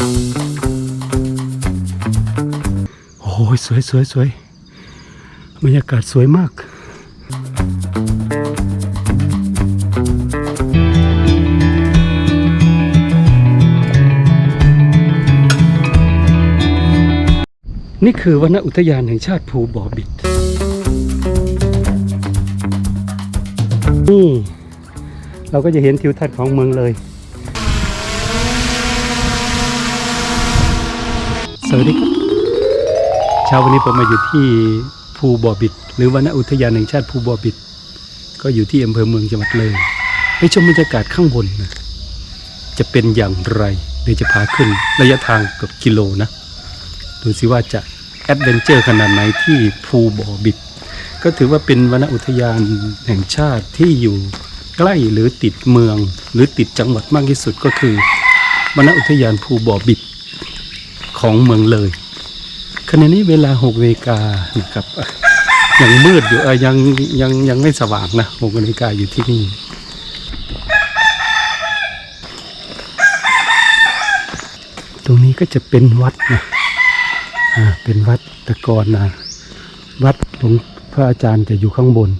โอ้ยสวยสวยสวยบรรยากาศสวยมากนี่คือวนอุทยานแห่งชาติภูบ่อบิดนี่เราก็จะเห็นทิวทัศน์ของเมืองเลย สวัสดีครับ เช้าวันนี้ผมมาอยู่ที่ภูบ่อบิด หรือวันอุทยานแห่งชาติภูบ่อบิด ก็อยู่ที่อำเภอเมืองจังหวัดเลย ไปชมบรรยากาศข้างบนนะจะเป็นอย่างไรเดี๋ยวจะพาขึ้นระยะทางเกือบกิโลนะ ดูสิว่าจะแอดเวนเจอร์ขนาดไหนที่ภูบ่อบิด ก็ถือว่าเป็นวนอุทยานแห่งชาติที่อยู่ใกล้หรือติดเมือง หรือติดจังหวัดมากที่สุดก็คือวนอุทยานภูบ่อบิด ของเมืองเลยขณะนี้เวลาหกนาฬิกานะครับยังมืดอยู่เออยังยังยังไม่สว่างนะหกนาฬิกาอยู่ที่นี่ตรงนี้ก็จะเป็นวัดนะอ่าเป็นวัดตะกอนนะวัดหลวงพระอาจารย์จะอยู่ข้างบน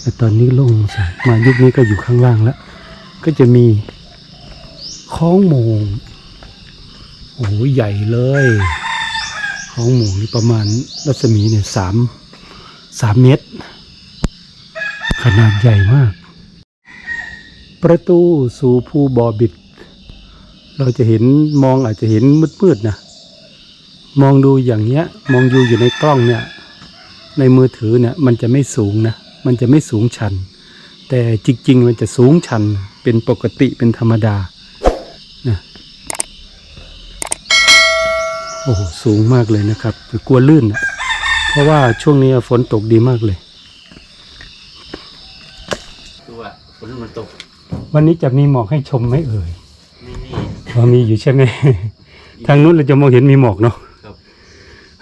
แต่ตอนนี้ลงมายุคนี้ก็อยู่ข้างล่างแล้ว ก็จะมีคล้องโมง โอ้โหใหญ่เลยคล้องโมงนี่ประมาณรัศมีเนี่ยสามสามเมตร ขนาดใหญ่มาก ประตูสู่ภูบ่อบิด เราจะเห็นมองอาจจะเห็นมืดๆนะมองดูอย่างเงี้ย มองดูอยู่ในกล้องเนี่ย ในมือถือเนี่ยมันจะไม่สูงนะ มันจะไม่สูงชัน แต่จริง ๆ มันจะสูงชันเป็นปกติเป็นธรรมดานะ โอ้โหสูงมากเลยนะครับแต่กลัวลื่นนะเพราะว่าช่วงนี้ฝนตกดีมากเลยคือว่าฝนมันตก วันนี้จะมีหมอกให้ชมไหมเอ่ยนี่นี่พอมีอยู่ใช่ไหมทางนู้นเราจะมองเห็นมีหมอกเนาะครับ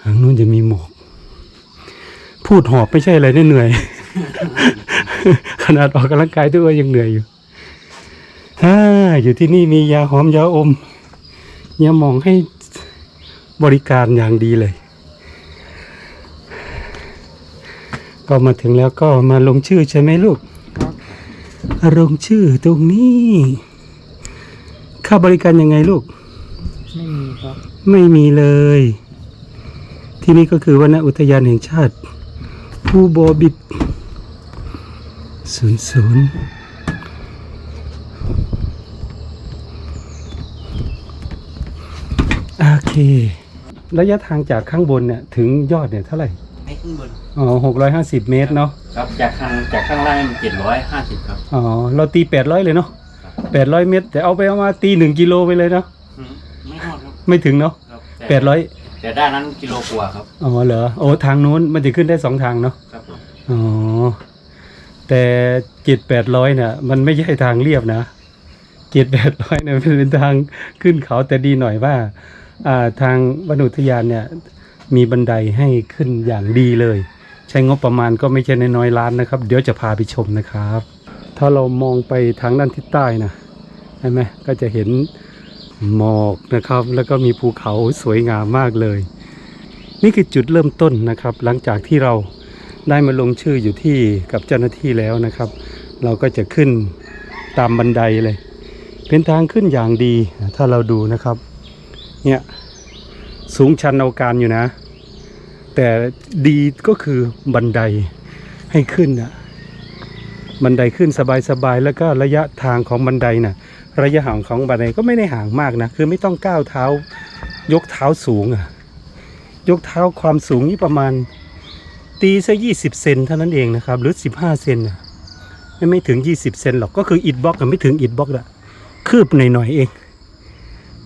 ทางนู้นจะมีหมอก พูดหอบไม่ใช่อะไรได้เหนื่อย ขนาดออกกำลังกายด้วยยังเหนื่อยอยู่ฮ่าอยู่ที่นี่มียาหอมยาอมยาหมองให้ บริการอย่างดีเลย ก็มาถึงแล้วก็มาลงชื่อใช่ไหมลูกลงชื่อตรงนี้ ค่าบริการยังไงลูก ไม่มีครับ ไม่มีเลย ที่นี่ก็คือวนอุทยานแห่งชาติภูบอบิดศูนย์ศูนย์โอเค ระยะทางจากข้างบนเนี่ยถึงยอดเนี่ยเท่าไหร่ไม่ขึ้นบน อ๋อหกร้อยห้าสิบเมตรเนาะ ครับจากข้างจากข้างล่างเจ็ดร้อยห้าสิบครับ อ๋อ เราตีแปดร้อยเลยเนาะแปดร้อยเมตร แต่เอาไปเอามาตีหนึ่งกิโลไปเลยเนาะอืมไม่หมดครับไม่ถึงเนาะครับแปดร้อยแต่ด้านนั้นกิโลกว่าครับ อ๋อเหรอ โอ้ทางนู้นมันจะขึ้นได้สองทางเนาะ ครับผมอ๋อ แต่เจ็ดแปดร้อยเนี่ยมันไม่ใช่ทางเรียบนะเจ็ดแปดร้อยเนี่ยมันเป็นทางขึ้นเขาแต่ดีหน่อยว่าอ่า ทางวนุทยานเนี่ยมีบันไดให้ขึ้นอย่างดีเลย ใช้งบประมาณก็ไม่ใช่น้อยๆล้านนะครับ เดี๋ยวจะพาไปชมนะครับ ถ้าเรามองไปทางด้านทิศใต้นะใช่ไหมก็จะเห็นหมอกนะครับ แล้วก็มีภูเขาสวยงามมากเลย นี่คือจุดเริ่มต้นนะครับ หลังจากที่เราได้มาลงชื่ออยู่ที่กับเจ้าหน้าที่แล้วนะครับ เราก็จะขึ้นตามบันไดเลย เป็นทางขึ้นอย่างดีถ้าเราดูนะครับ เนี่ยสูงชันเอาการอยู่นะ แต่ดีก็คือบันไดให้ขึ้นนะบันไดขึ้นสบายๆแล้วก็ระยะทางของบันไดนะ่ะ ระยะห่างของบันไดก็ไม่ได้ห่างมากนะ คือไม่ต้องก้าวเท้ายกเท้าสูงอะ่ะยกเท้าความสูงนี่ประมาณ ตีซะยี่สิบเซนเท่านั้นเองนะครับ หรือสิบห้าเซนน่ะไม่ไม่ถึงยี่สิบเซนหรอกก็คืออิดบล็อกกับไม่ถึงอิดบล็อกละคืบหน่อยๆเอง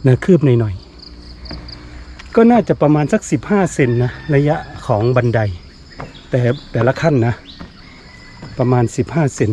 นะคืบหน่อยๆ ก็น่าจะประมาณสักสิบห้าเซนนะ ระยะของบันได แต่แต่ละขั้นนะ ประมาณสิบห้าเซน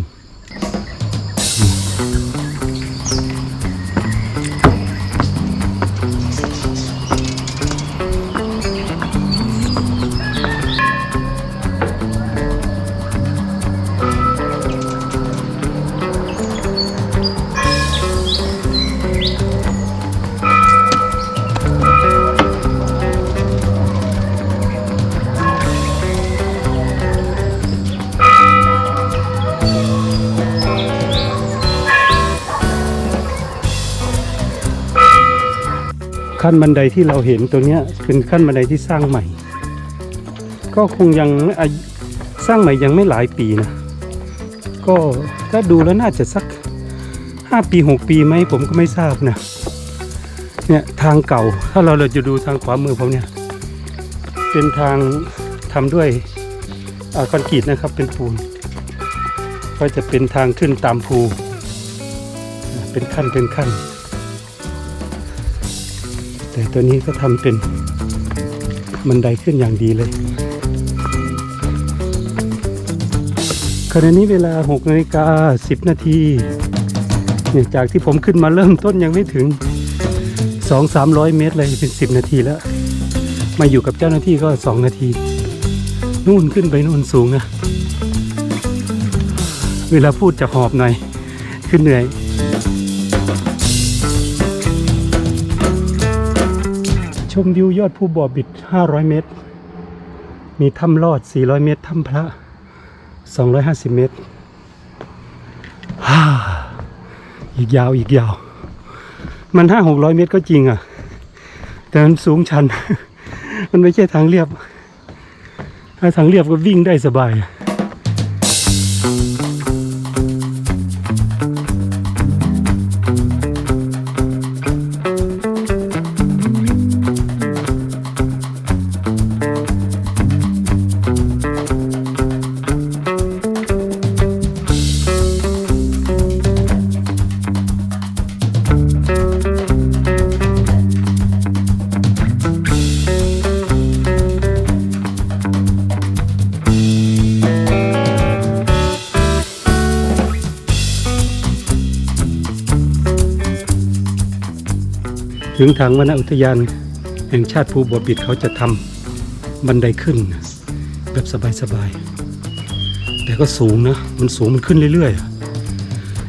ขั้นบันไดที่เราเห็นตัวเนี้ยเป็นขั้นบันไดที่สร้างใหม่ ก็คงยังสร้างใหม่ยังไม่หลายปีนะ ก็ถ้าดูแล้วน่าจะสักห้าปีหกปีไหมผมก็ไม่ทราบนะเนี่ยทางเก่าถ้าเราเราจะดูทางขวามือผมเนี่ยเป็นทางทำด้วยอคอนกรีตนะครับเป็นปูน ก็จะเป็นทางขึ้นตามภู เป็นขั้นเป็นขั้น แต่ตัวนี้ก็ทำเป็นบันไดขึ้นอย่างดีเลยขณะนี้เวลา6นาฬิกา10 นาทีเนี่ยจากที่ผมขึ้นมาเริ่มต้นยังไม่ถึง 2 300 เมตรเลยเป็น 10 นาทีแล้ว มาอยู่กับเจ้าหน้าที่ก็ 2 นาที นู่นขึ้นไปนู่นสูงนะ เวลาพูดจะหอบหน่อย ขึ้นเหนื่อย ชมวิวยอดภูบ่อบิด 500 เมตร มีถ้ำลอด 400 เมตร ถ้ำพระ 250 เมตรฮ่าอีกยาวอีกยาว มันห้าหกร้อยเมตรก็จริงอะ แต่มันสูงชัน มันไม่ใช่ทางเรียบ ถ้าทางเรียบก็วิ่งได้สบาย ถึงทางวนอุทยานแห่งชาติภูบัวบิดเขาจะทำบันไดขึ้น แบบสบายๆแต่ก็สูงนะมันสูงมันขึ้นเรื่อย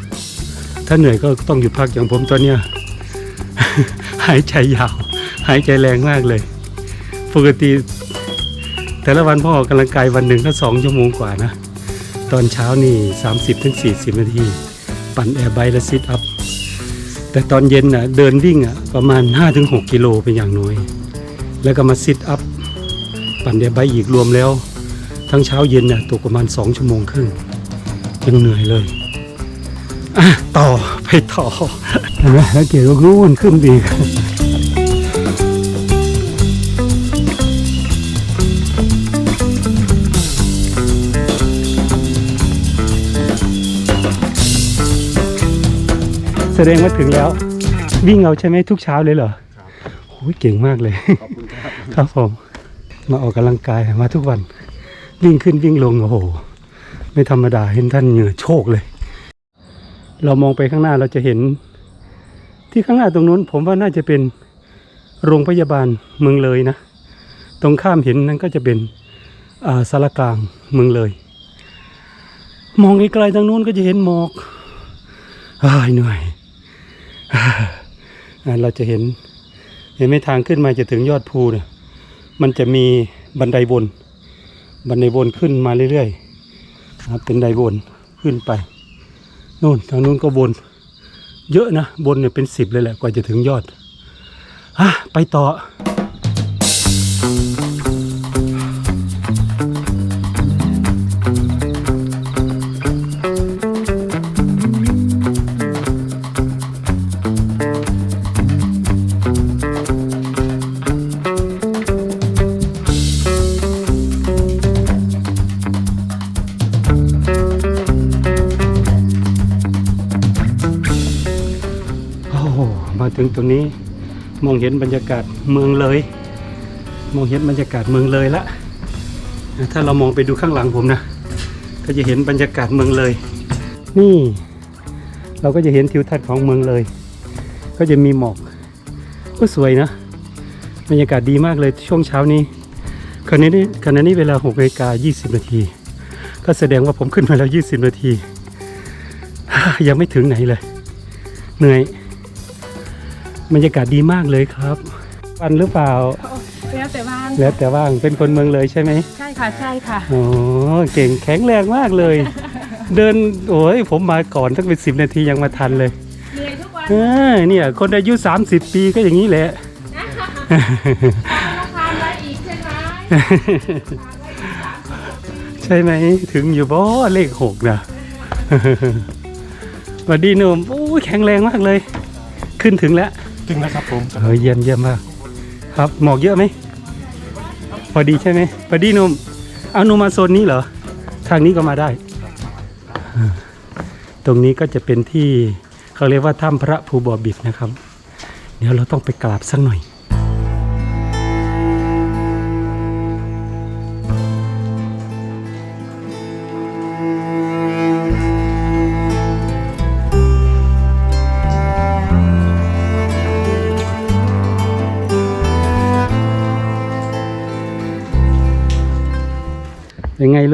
ๆ ถ้าเหนื่อยก็ต้องหยุดพักอย่างผมตอนเนี้ยหายใจยาว หายใจแรงมากเลย ปกติแต่ละวันพ่อออกกำลังกายวันหนึ่งก็สองชั่วโมงกว่านะ ตอนเช้านี่ 30-40 นาที ปั่นแอร์ไบค์และซิทอัพ แต่ตอนเย็นน่ะเดินวิ่งอะประมาณ 5-6 กิโลเป็นอย่างน้อย แล้วก็มาซิทอัพ ปั่นแอร์ไบค์อีกรวมแล้ว ทั้งเช้าเย็นน่ะตกประมาณ 2 ชั่วโมงครึ่งยังเหนื่อยเลยอะต่อไปต่อเห็นไหมแล้วเกี่ยวกับรุ่นขึ้นดี แสดงว่าถึงแล้ว วิ่งเอาใช่ไหมทุกเช้าเลยเหรอโอ้ยเก่งมากเลย ขอบคุณครับ ครับผม มาออกกำลังกายมาทุกวัน วิ่งขึ้นวิ่งลงโอ้โห ไม่ธรรมดาเห็นท่านเหงื่อโชกเลย เรามองไปข้างหน้าเราจะเห็น ที่ข้างหน้าตรงนู้น ผมว่าน่าจะเป็นโรงพยาบาลเมืองเลยนะ ตรงข้ามเห็นนั่นก็จะเป็นอ่าสารกลางเมืองเลย มองไกลๆทางนู้นก็จะเห็นหมอกอ้ายเหนื่อยอ่า เราจะเห็น เห็นไหมทางขึ้นมาจะถึงยอดภูเนี่ยมันจะมีบันไดวนบันไดวนขึ้นมาเรื่อยๆนะเป็นไดวนขึ้นไปนู่นทางนู้นก็วนเยอะนะบนเนี่ยเป็นสิบเลยแหละกว่าจะถึงยอดอไปต่อ งตรงนี้มองเห็นบรรยากาศเมืองเลย มองเห็นบรรยากาศเมืองเลยละถ้าเรามองไปดูข้างหลังผมนะก็จะเห็นบรรยากาศเมืองเลย นี่ เราก็จะเห็นทิวทัศน์ของเมืองเลย ก็จะมีหมอกก็สวยนะ บรรยากาศดีมากเลยช่วงเช้านี้ขณะนี้ขณะนี้เวลา6นาฬิกา20 นาที ก็แสดงว่าผมขึ้นมาแล้ว 20 นาที ยังไม่ถึงไหนเลย เหนื่อย บรรยากาศดีมากเลยครับ วันหรือเปล่า แล้วแต่บ้านแล้วแต่ว่างเป็นคนเมืองเลยใช่ไหมใช่ค่ะใช่ค่ะโอ้เก่งแข็งแรงมากเลย เดินโอ้ยผมมาก่อนตั้งเป็นสิบนาทียังมาทันเลยเหนื่อยทุกวันเออเนี่ย คนอายุ 30 ปีก็อย่างนี้แหละทานได้อีกใช่ไหมใช่ไหมถึงอยู่บ่เลขหกนะสวัสดีหนุ่มโอ้ยแข็งแรงมากเลย ขึ้นถึงแล้ว ถึงแล้วครับผมเฮ้ยเยี่ยมเยี่ยมมากครับหมอกเยอะไหมพอดีใช่ไหมพอดีนุ่มเอานุ่มมาโซนนี้เหรอ ทางนี้ก็มาได้ ตรงนี้ก็จะเป็นที่เขาเรียกว่าถ้ำพระภูบอบิดนะครับ เดี๋ยวเราต้องไปกราบสักหน่อย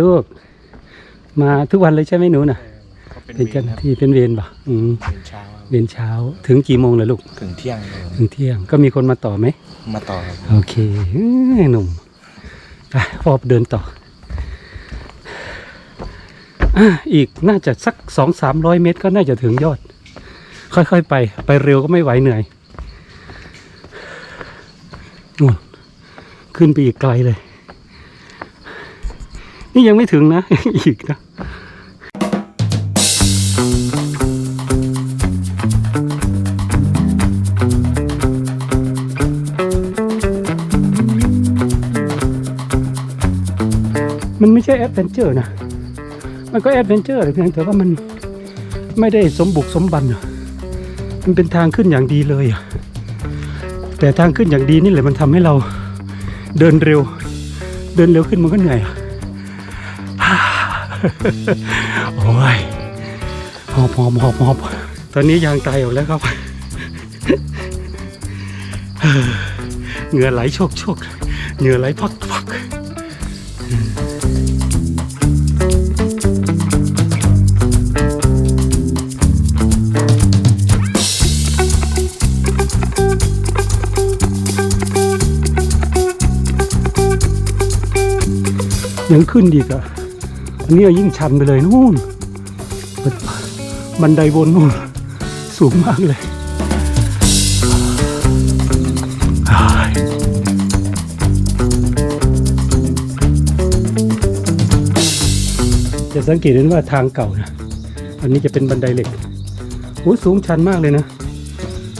ลูก มาทุกวันเลยใช่ไหมหนูน่ะก็เป็นเป็นเวเจ้ารหคน้ารับที่เป็นเวรป่ะอืมเป็นเช้าครับเวรเช้าถึงกี่โมงเลยลูก ถึงเที่ยงเลยถึงเที่ยงก็มีคนมาต่อไหม มาต่อครับโอเคเอ้ยหนุ่มไปพอเดินต่ออะอีกน่าจะสักสองสามร้อยเมตรก็น่าจะถึงยอด ค่อยๆไป ไปเร็วก็ไม่ไหวเหนื่อยนู่นขึ้นไปอีกไกลเลย นี่ยังไม่ถึงนะ อีกนะมันไม่ใช่แอดเวนเจอร์นะ มันก็แอดเวนเจอร์เพียงแต่ว่ามันไม่ได้สมบุกสมบันอะมันเป็นทางขึ้นอย่างดีเลยอะแต่ทางขึ้นอย่างดีนี่แหละมันทำให้เราเดินเร็ว เดินเร็วขึ้นมันก็เหนื่อยอะ โอ้ยหอบหอบหอบหอบตอนนี้ยางตายออกแล้วครับ เหงื่อไหลโชกโชกเหงื่อไหลพักพักยังขึ้นอีกอะ อันนี้ยิ่งชันไปเลยนู่น บันไดวนนู่น สูงมากเลยจะสังเกตเห็นว่าทางเก่านะอันนี้จะเป็นบันไดเหล็กโอ้สูงชันมากเลยนะ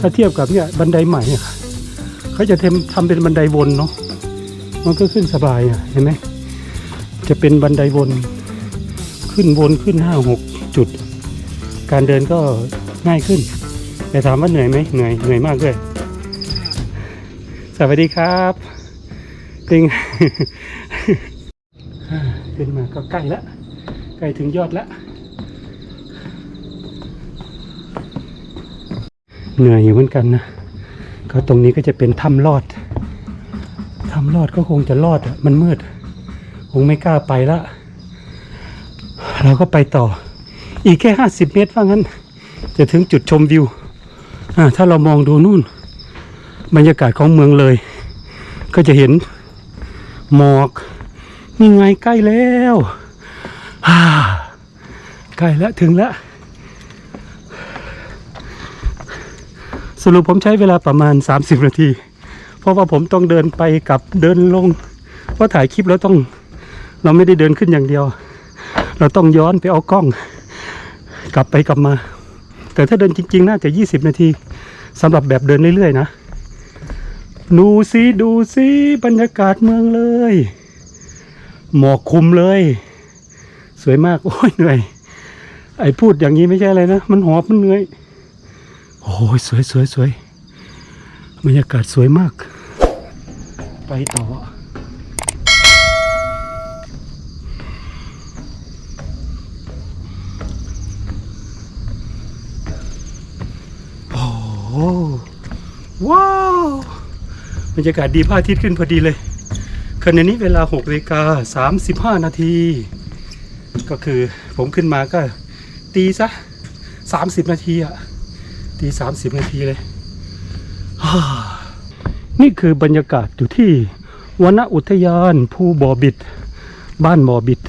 ถ้าเทียบกับเนี่ยบันไดใหม่เนี่ยเขาจะทำทำเป็นบันไดวนเนาะ มันก็ขึ้นสบายอะเห็นไหม จะเป็นบันไดวน ขึ้นวนขึ้นห้าหกจุด การเดินก็ง่ายขึ้น แต่ถามว่าเหนื่อยไหมเหนื่อยเหนื่อยมากด้วย สวัสดีครับติงขึ้นมาก็ใกล้ละใกล้ถึงยอดละเหนื่อยอยู่เหมือนกันนะก็ตรงนี้ก็จะเป็นถ้ำลอดถ้ำลอดก็คงจะลอดอะมันมืด คงไม่กล้าไปละ เราก็ไปต่อ อีกแค่ห้าสิบเมตรว่างั้น จะถึงจุดชมวิวอ่าถ้าเรามองดูนู่น บรรยากาศของเมืองเลย ก็จะเห็นหมอกนี่ไงใกล้แล้วอ่าใกล้แล้วถึงแล้ว สรุปผมใช้เวลาประมาณ 30 นาที เพราะว่าผมต้องเดินไปกับเดินลง เพราะถ่ายคลิปแล้วต้อง เราไม่ได้เดินขึ้นอย่างเดียว เราต้องย้อนไปเอากล้อง กลับไปกลับมา แต่ถ้าเดินจริง ๆ น่าจะ 20 นาทีสำหรับแบบเดินเรื่อย ๆ นะ ดูซิดูซิบรรยากาศเมืองเลย หมอกคลุมเลย สวยมาก โอ้ยเหนื่อย ไอ้พูดอย่างนี้ไม่ใช่อะไรนะ มันหอบมันเหนื่อย โอ้ยสวยสวยสวยบรรยากาศสวยมาก ไปต่อ โอ้ว้าวบรรยากาศดีพระอาทิตย์ขึ้นพอดีเลยขณะนี้เวลา6นาฬิกา35 นาที ก็คือผมขึ้นมาก็ตีซะ 30 นาทีอะตี 30 นาทีเลย นี่คือบรรยากาศอยู่ที่วนอุทยานภูบ่อบิด บ้านบ่อบิด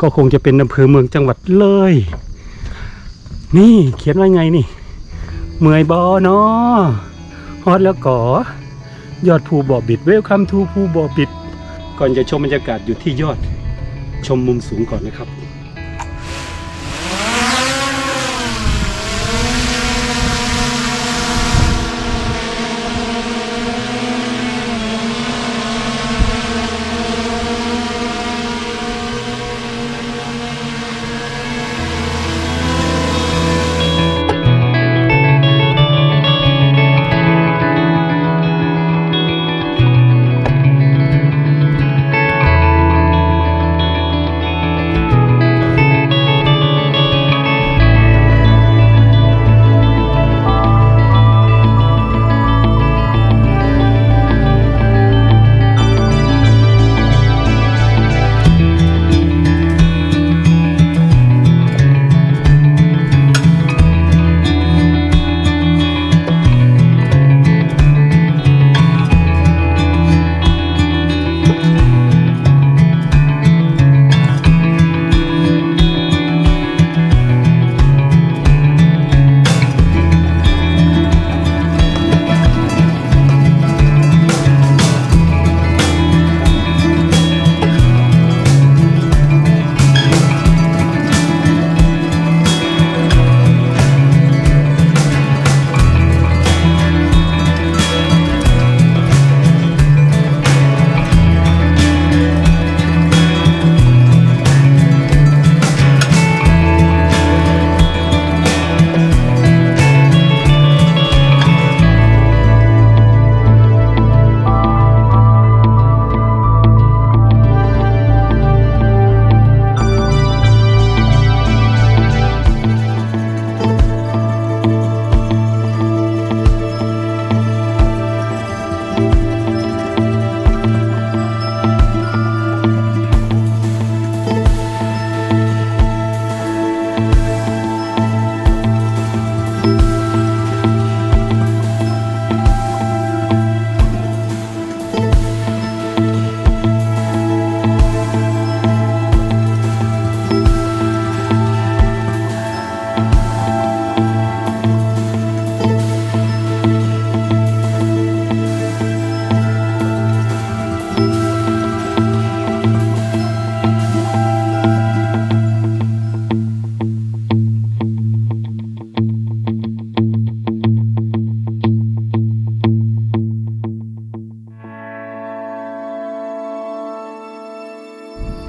ก็คงจะเป็นอำเภอเมืองจังหวัดเลย นี่เขียนว่าไงนี่ เมื่อยบอเนาะฮอดแล้วก่อยอดภูบ่อบิดเวลคัมทูภูบ่อบิด ก่อนจะชมบรรยากาศอยู่ที่ยอดชมมุมสูงก่อนนะครับ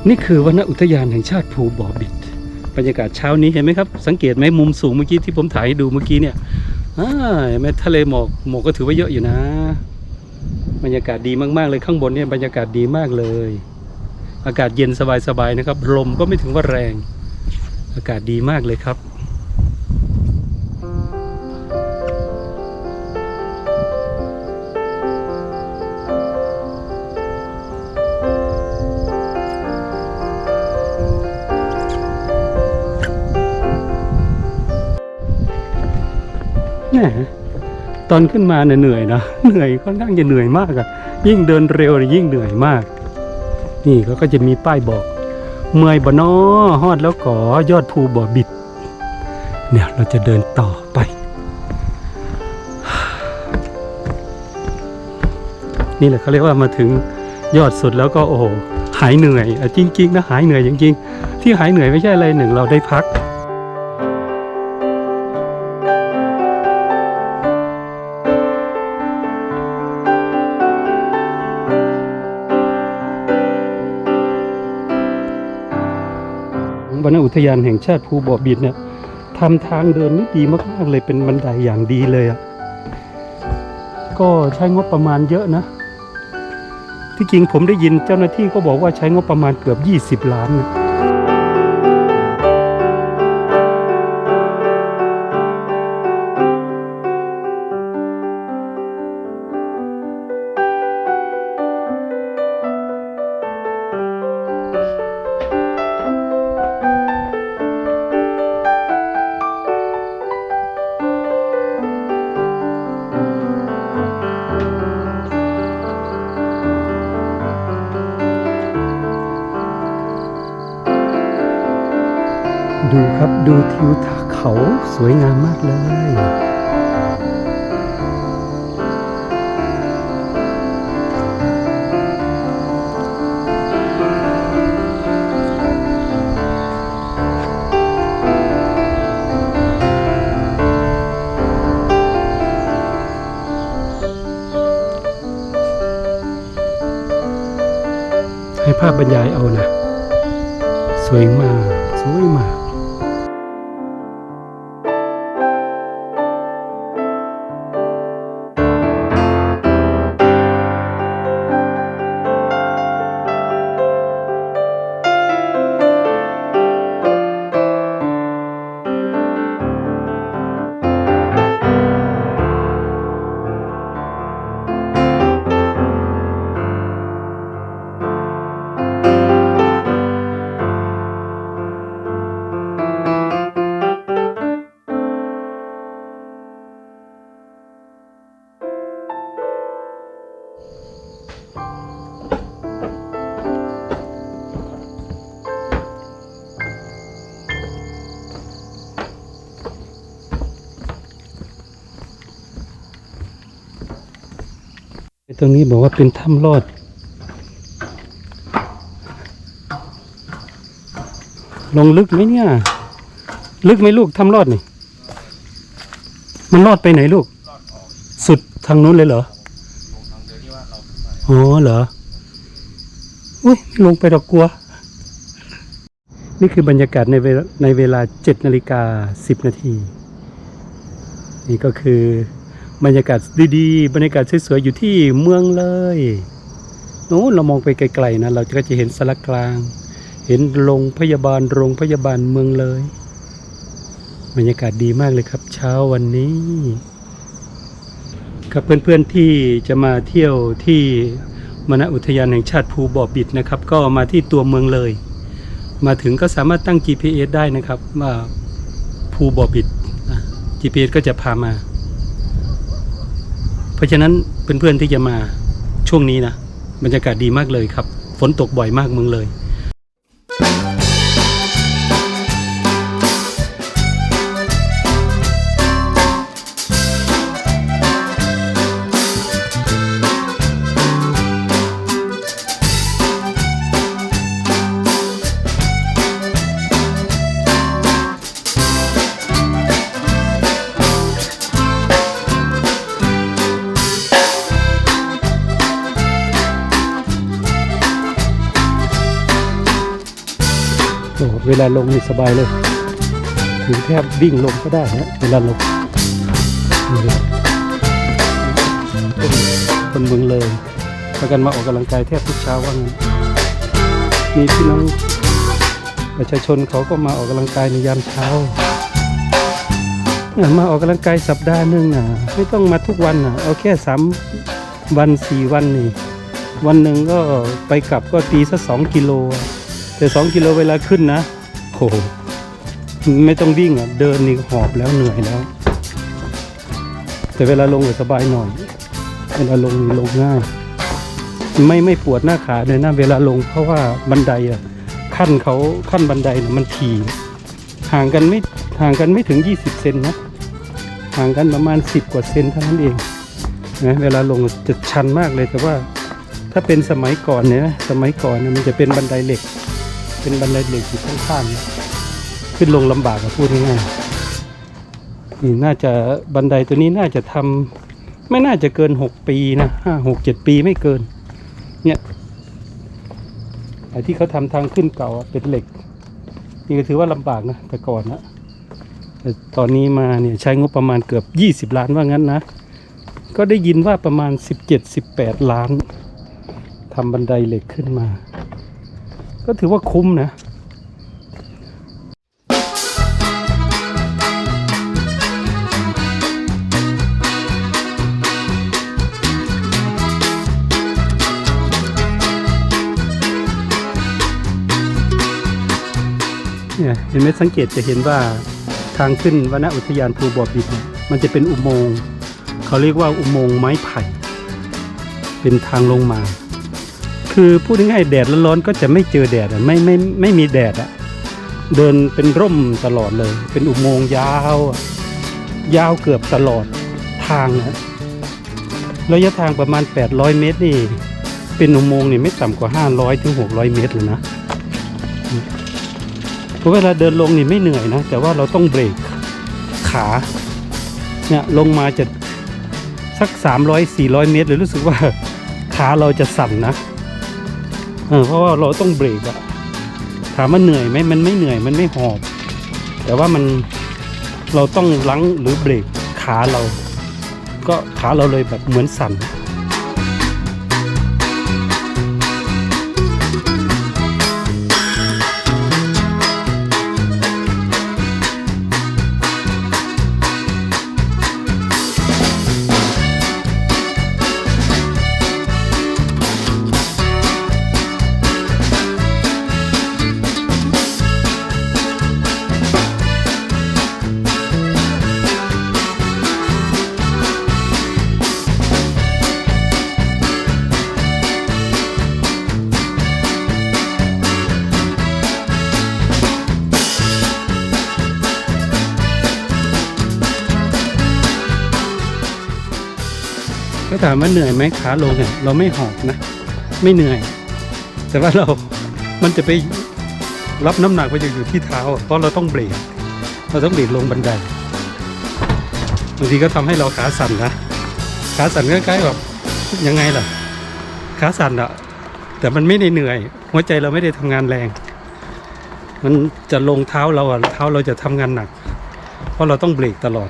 นี่คือวนอุทยานแห่งชาติภูบ่อบิดบรรยากาศเช้านี้เห็นไหมครับ สังเกตไหมมุมสูงเมื่อกี้ที่ผมถ่ายให้ดูเมื่อกี้เนี่ยเห็นไหมทะเลหมอกหมอกก็ถือว่าเยอะอยู่นะ บรรยากาศดีมากๆเลยข้างบนเนี่ยบรรยากาศดีมากเลย อากาศเย็นสบายๆนะครับลมก็ไม่ถึงว่าแรง อากาศดีมากเลยครับ อนขึ้นมาเนี่ยเหนื่อยนะเหนื่อยค่อนข้างจะเหนื่อยมากอะยิ่งเดินเร็วเนี่ยยิ่งเหนื่อยมาก นี่เขาก็จะมีป้ายบอก เมื่อยบ่นอฮอดแล้วก่อยอดภูบ่อบิด เนี่ยเราจะเดินต่อไป นี่แหละเขาเรียกว่ามาถึงยอดสุดแล้วก็โอ้โหหายเหนื่อยอจริง ๆ นะหายเหนื่อยจริงๆที่หายเหนื่อยไม่ใช่อะไรหนึ่งเราได้พัก อุทยานแห่งชาติภูบ่อบิดเนี่ยทำทางเดินนี่ดีมากๆเลยเป็นบันไดอย่างดีเลยอะ่ะก็ใช้งบประมาณเยอะนะ ที่จริงผมได้ยินเจ้าหน้าที่ก็บอกว่าใช้งบประมาณเกือบ 20 ล้านนะ ดูเขาสวยงามมากเลย ให้ภาพบรรยายเอานะ สวยมาก รงนี้บอกว่าเป็นถ้ำลอด ลงลึกไหมเนี่ย ลึกไหมลูกถ้ำลอดนี่ มันลอดไปไหนลูก สุดทางนู้นเลยเหรออ๋อเหรออุ้ยไม่ลงไปดอกกลัว นี่คือบรรยากาศในเวลาในเวลาเจ็ดนาฬิกาสิบนาที นี่ก็คือ บรรยากาศดีๆ บรรยากาศสวยๆอยู่ที่เมืองเลยโน้เรามองไปไกลๆนะ เราก็จะเห็นสารกลาง เห็นโรงพยาบาลโรงพยาบาลเมืองเลย บรรยากาศดีมากเลยครับ เช้าวันนี้ กับเพื่อนๆที่จะมาเที่ยวที่มณอุทยานแห่งชาติภูบ่อบิดนะครับ ก็มาที่ตัวเมืองเลย มาถึงก็สามารถตั้ง GPS ได้นะครับว่าภูบ่อบิด GPS ก็จะพามา เพราะฉะนั้นเพื่อนๆที่จะมาช่วงนี้นะบรรยากาศดีมากเลยครับ ฝนตกบ่อยมากเมืองเลย เวลาลงนี่สบายเลยถึงแทบวิ่งลงก็ได้นะเวลาลงนี่เลยคนคนเมืองเลยพากันมาออกกำลังกายแทบทุกเช้าว่างั้นมีพี่น้องประชาชนเขาก็มาออกกำลังกายในยามเช้ามาออกกำลังกายสัปดาห์หนึ่งนะไม่ต้องมาทุกวันนะเอาแค่สามวันสี่วันนี่วันหนึ่งก็ไปกลับก็ตีสักสองกิโลแต่สองกิโลเวลาขึ้นนะ โหไม่ต้องวิ่งอะ เดินนี่หอบแล้วเหนื่อยแล้ว แต่เวลาลงสบายหน่อยเวลาลงลงง่าย ไม่ไม่ปวดหน้าขาเลยนะเวลาลงเพราะว่าบันไดอะขั้นเขาขั้นบันไดนี่ยมันถี่ห่างกันไม่ห่างกันไม่ถึง 20 เซนนะห่างกันประมาณ 10 กว่าเซนเท่านั้นเองนะเวลาลงจะชันมากเลยแต่ว่า ถ้าเป็นสมัยก่อนเนี่ยนะสมัยก่อนเนี่ยมันจะเป็นบันไดเหล็ก เป็นบันไดเหล็กอยู่ข้างๆขึ้นลงลำบากอะพูดง่ายๆนี่น่าจะบันไดตัวนี้น่าจะทำไม่น่าจะเกินหกปีนะห้าหกเจ็ดปีไม่เกิน เนี่ยไอ้ที่เขาทำทางขึ้นเก่าเป็นเหล็ก นี่ก็ถือว่าลำบากนะแต่ก่อนนะแต่ตอนนี้มาเนี่ยใช้งบประมาณเกือบยี่สิบล้านว่างั้นนะก็ได้ยินว่าประมาณสิบเจ็ดสิบแปดล้านทำบันไดเหล็กขึ้นมา ก็ถือว่าคุ้มนะเนี่ยเห็นไหมสังเกตจะเห็นว่าทางขึ้นวนอุทยานภูบอบิดเนี่ยมันจะเป็นอุโมงค์เขาเรียกว่าอุโมงค์ไม้ไผ่ เป็นทางลงมา คือพูดง่ายๆแดดร้อนๆก็จะไม่เจอแดดอะไม่ไม่ไม่มีแดดอะเดินเป็นร่มตลอดเลย เป็นอุโมงค์ยาว ยาวเกือบตลอดทางนะระยะทางประมาณ 800 เมตรนี่ เป็นอุโมงค์นี่ไม่ต่ำกว่า 500ถึง600 เมตรเลยนะเพราะเวลาเดินลงนี่ไม่เหนื่อยนะ แต่ว่าเราต้องเบรกขาเนี่ยลงมาจะสัก 300 400 เมตรเลยรู้สึกว่าขาเราจะสั่นนะ เออเพราะว่าเราต้องเบรกอะถามว่าเหนื่อยไหมมันไม่เหนื่อยมันไม่หอบ แต่ว่ามันเราต้องลังหรือเบรกขาเรา ก็ขาเราเลยแบบเหมือนสั่นามว่าเหนื่อยไหมขาลงเนี่ยเราไม่หอบนะ ไม่เหนื่อย แต่ว่าเรา มันจะไปรับน้ำหนักไปอยู่ที่เท้าอะเพราะเราต้องเบรกเราต้องเบรกลงบันไดบางทีก็ทำให้เราขาสั่นนะขาสั่นใกล้ๆแบบยังไงล่ะ ขาสั่นอะแต่มันไม่ได้เหนื่อย หัวใจเราไม่ได้ทำงานแรง มันจะลงเท้าเราอะเท้าเราจะทำงานหนัก เพราะเราต้องเบรกตลอด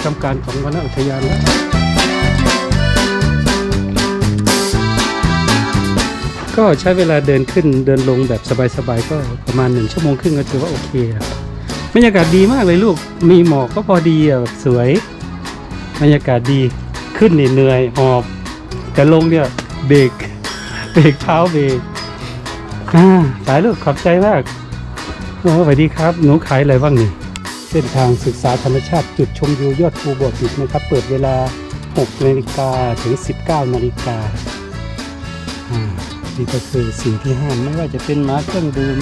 ที่ทำการของวนอุทยานแล้วก็ใช้เวลาเดินขึ้นเดินลงแบบสบายๆก็ประมาณหนึ่งชั่วโมงครึ่งก็ถือว่าโอเคอะบรรยากาศดีมากเลยลูกมีหมอกก็พอดีอะแบบสวย บรรยากาศดีขึ้นเหนื่อยหอบ แต่ลงเนี่ยเบรกเบรกเท้าเบรกอ่าสายลูกขอบใจมากโอ้สวัสดีครับ หนูขายอะไรบ้างนี่ เส้นทางศึกษาธรรมชาติจุดชมวิวยอดภูบัวปิดนะครับ เปิดเวลา 6 นาฬิกาถึง 19 นาฬิกาอ่านี่ก็คือสิ่งที่ห้ามไม่ว่าจะเป็นหมาเครื่องดื่ม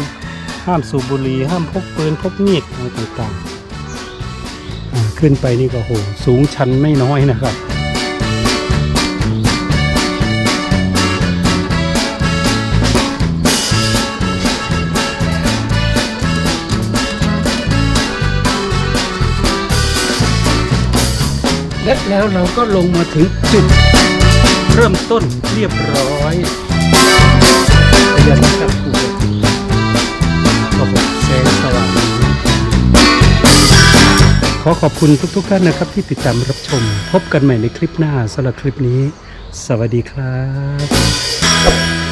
ห้ามสูบบุหรี่ห้ามพกปืนพกมีดอะไรต่างๆอ่าขึ้นไปนี่ก็โหสูงชันไม่น้อยนะครับ และแล้วเราก็ลงมาถึงจุด เริ่มต้นเรียบร้อยพยานกับภูโอ้โหแสงสว่างขอขอบคุณทุกๆท่านนะครับ ที่ติดตามรับชม พบกันใหม่ในคลิปหน้าสำหรับคลิปนี้ สวัสดีครับ